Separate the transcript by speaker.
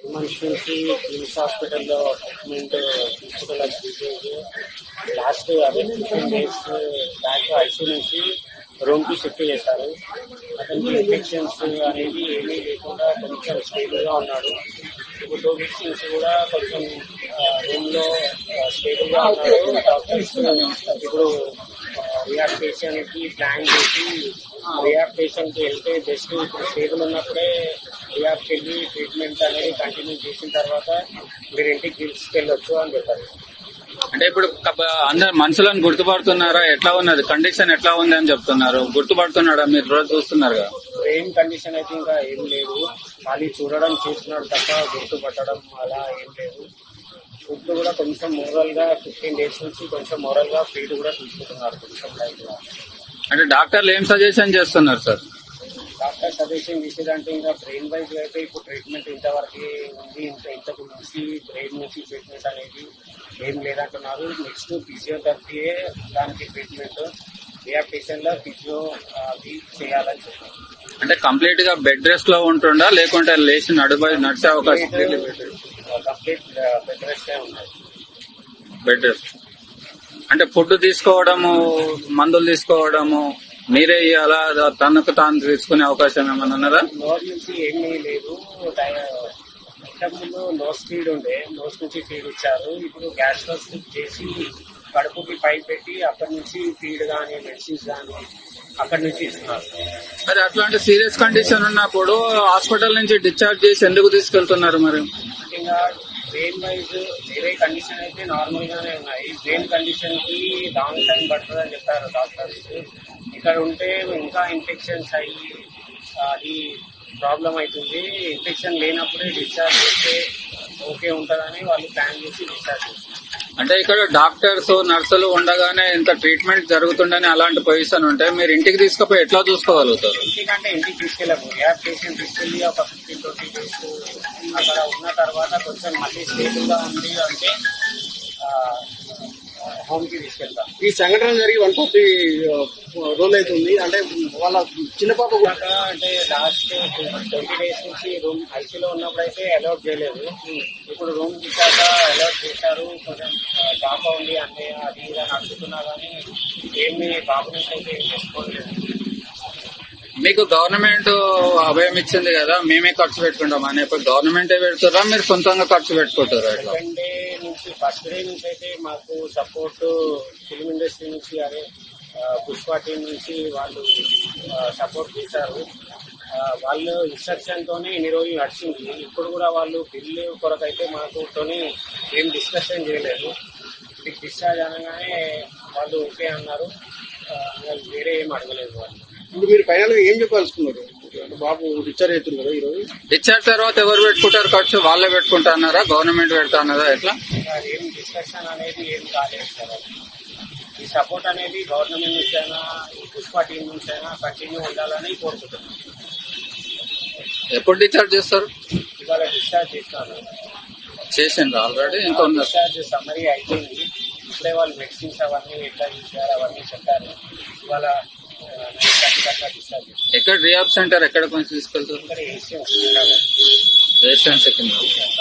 Speaker 1: మనిషి నుంచి కిమ్స్ హాస్పిటల్లో ట్రీట్మెంట్ తీసుకోవడానికి డీటెయిల్స్ లాస్ట్ అదే ఫిఫ్టీన్ డేస్ బ్యాక్ ఐసీ నుంచి రూమ్కి షిఫ్ట్ చేశారు. అతనికి ఇన్ఫెక్షన్స్ అనేది ఏమీ లేకుండా కొంచెం స్టేబుల్గా ఉన్నాడు. ఇప్పుడు టూ వీక్స్ నుంచి కూడా కొంచెం రూమ్లో స్టేబుల్గా ఉన్నాడు. డాక్టర్స్ ఇప్పుడు రియాక్టేషన్కి ప్లాన్ చేసి రియాక్టేషన్కి వెళ్తే బెస్ట్ ఇప్పుడు స్టేబుల్ ఉన్నప్పుడే రిహాబ్కి వెళ్ళి ట్రీట్మెంట్ అనేది కంటిన్యూ చేసిన తర్వాత మీరు ఇంటికి తీసుకెళ్ళొచ్చు అని చెప్పారు.
Speaker 2: అంటే ఇప్పుడు అందరు మనుషులను గుర్తుపడుతున్నారా? ఎట్లా ఉన్నది? కండిషన్ ఎట్లా ఉంది అని చెప్తున్నారు. గుర్తుపడుతున్నాడా? మీరు రోజు చూస్తున్నారు కదా
Speaker 1: బ్రెయిన్ కండిషన్ అయితే ఇంకా ఏం లేదు. ఖాళీ చూడడం చూస్తున్నాడు తప్ప గుర్తుపట్టడం అలా ఏం లేదు. ఫుడ్ కూడా కొంచెం మోరల్గా ఫిఫ్టీన్ డేస్ నుంచి కొంచెం మోరల్గా ఫీడ్ కూడా తీసుకుంటున్నారు కొంచెం
Speaker 2: అంటే డాక్టర్లు ఏం సజెషన్ చేస్తున్నారు సార్?
Speaker 1: డాక్టర్ సజెషన్ చేసేదంటే ఇంకా బ్రెయిన్ వైజ్ అయితే ఇప్పుడు ట్రీట్మెంట్ ఇంతవరకు ఉంది ఇంత ఇంతకు నుంచి బ్రెయిన్ నుంచి ట్రీట్మెంట్ అనేది ఏం లేదంటున్నారు. నెక్స్ట్ ఫిజియోథెరపీయే దానికి ట్రీట్మెంట్ రిహాబిటేషన్లో ఫిజియో అది చేయాలని చెప్పారు.
Speaker 2: అంటే కంప్లీట్గా బెడ్ రెస్ట్లో ఉంటుండా? లేకుంటే లేచి నడుబై నడిచే అవకాశం
Speaker 1: కంప్లీట్ బెడ్ రెస్ట్ ఉన్నాయి
Speaker 2: బెడ్ రెస్ట్ అంటే ఫుడ్ తీసుకోవడము మందులు తీసుకోవడము మీరే ఇవ్వాలా తనకు తాను తీసుకునే అవకాశం ఏమైనా ఉన్నదా?
Speaker 1: నోట్ నుంచి ఏమీ లేదు. ఇంతకుముందు నోస్ ఫీడ్ ఉండే. నోస్ నుంచి ఫీడ్ ఇచ్చారు. ఇప్పుడు గ్యాస్ స్లిప్ చేసి కడుపుకి పై పెట్టి అక్కడి నుంచి ఫీడ్ కానీ మెడిసిన్స్ కానీ అక్కడి నుంచి ఇస్తున్నారు.
Speaker 2: మరి అట్లాంటి సీరియస్ కండిషన్ ఉన్నప్పుడు హాస్పిటల్ నుంచి డిశ్చార్జ్ చేసి ఎందుకు తీసుకెళ్తున్నారు మరి?
Speaker 1: ముఖ్యంగా బ్రెయిన్ వైజ్ వేరే కండిషన్ అయితే నార్మల్ గానే ఉన్నాయి. బ్రెయిన్ కండిషన్కి లాంగ్ టైం పడుతుంది అని చెప్పారు డాక్టర్స్. ఇక్కడ ఉంటే ఇంకా ఇన్ఫెక్షన్స్ అయ్యి అది ప్రాబ్లం అవుతుంది. ఇన్ఫెక్షన్ లేనప్పుడే డిశ్చార్జ్ చేస్తే ఓకే ఉంటుందని వాళ్ళు ప్లాన్ చేసి డిశ్చార్జ్ చేస్తారు
Speaker 2: అంటే ఇక్కడ డాక్టర్స్ నర్సులు ఉండగానే ఇంత ట్రీట్మెంట్ జరుగుతుండని అలాంటి పొజిషన్ ఉంటే మీరు ఇంటికి తీసుకుపోయి ఎట్లా చూసుకోగలుగుతారు?
Speaker 1: ఇంటికంటే ఇంటికి తీసుకెళ్ళము రియాక్ట్ పేషెంట్ తీసుకెళ్ళి ఒక ఫిఫ్టీన్ ట్వంటీ డేస్ అక్కడ ఉన్న తర్వాత కొంచెం మళ్ళీ స్టేబుల్గా ఉంది అంటే హోమ్కి తీసుకెళ్తాం
Speaker 3: ఈ సంఘటన జరిగి వన్ ఫార్టీ రోజులు అవుతుంది. అంటే వాళ్ళ చిన్న పాప కూడా
Speaker 1: అంటే లాస్ట్ ట్వంటీ డేస్ నుంచి రూమ్ ఐసీలో ఉన్నప్పుడు అయితే అలౌట్ చేయలేదు. ఇప్పుడు రూమ్ ఇచ్చాక అలౌట్ చేశారు. కొంచెం పాప ఉంది అంటే అది ఇది అని అడుగుతున్నా కానీ ఏమి నుంచి అయితే ఏం చేసుకోలేదు.
Speaker 2: మీకు గవర్నమెంట్ అభయం ఇచ్చింది కదా మేమే ఖర్చు పెట్టుకుంటాం. అని ఇప్పుడు గవర్నమెంటే పెడుతారా మీరు సొంతంగా ఖర్చు పెట్టుకుంటారా ఇట్లా?
Speaker 1: నుంచి ఫస్ట్ డే నుంచి అయితే మాకు సపోర్ట్ ఫిల్మ్ ఇండస్ట్రీ నుంచి అదే పుష్ప టీం నుంచి వాళ్ళు సపోర్ట్ చేశారు. వాళ్ళు ఇన్స్ట్రక్షన్తోనే ఇన్ని రోజులు నడిచింది. ఇప్పుడు కూడా వాళ్ళు బిల్లు కొరకు మాకు తోని ఏం డిస్కషన్ చేయలేదు. మీకు డిశ్చార్జ్ అనగానే వాళ్ళు ఓకే అన్నారు. వేరే ఏం అడగలేదు వాళ్ళు.
Speaker 3: ఇప్పుడు మీరు ఫైనల్గా ఏం చెప్పాల్సుకున్నారు? బాబు డిశ్చార్జ్ అవుతుంది కదా ఈ రోజు?
Speaker 2: డిశ్చార్జ్ తర్వాత ఎవరు పెట్టుకుంటారు? ఖర్చు వాళ్ళే పెట్టుకుంటా అన్నారా? గవర్నమెంట్ పెడతా అన్నదా ఎట్లా?
Speaker 1: ఏం డిస్కషన్ అనేది ఏం కాలేదు సార్. ఈ సపోర్ట్ అనేది గవర్నమెంట్ నుంచి అయినా ఈ పుష్ప టీం నుంచి అయినా కంటిన్యూ ఉండాలని కోరుకుంటున్నాను
Speaker 2: ఎప్పుడు డిశ్చార్జ్ చేస్తారు?
Speaker 1: ఇవాళ డిశ్చార్జ్ చేస్తాను.
Speaker 2: చేసిండ్రు ఆల్రెడీ ఇంకా ఉన్నారు
Speaker 1: డిశ్చార్జ్ సమ్మరీ అయిపోయింది. ఇప్పుడే వాళ్ళు మెడిసిన్స్ అవన్నీ ఎట్లా చేశారు అవన్నీ చెప్పారు. ఇవాళ నైట్ థర్టీ దాకా డిశ్చార్జ్ చేస్తారు
Speaker 2: ఎక్కడ రియాబ్ సెంటర్ ఎక్కడ కొంచెం తీసుకెళ్తారు? Asian second.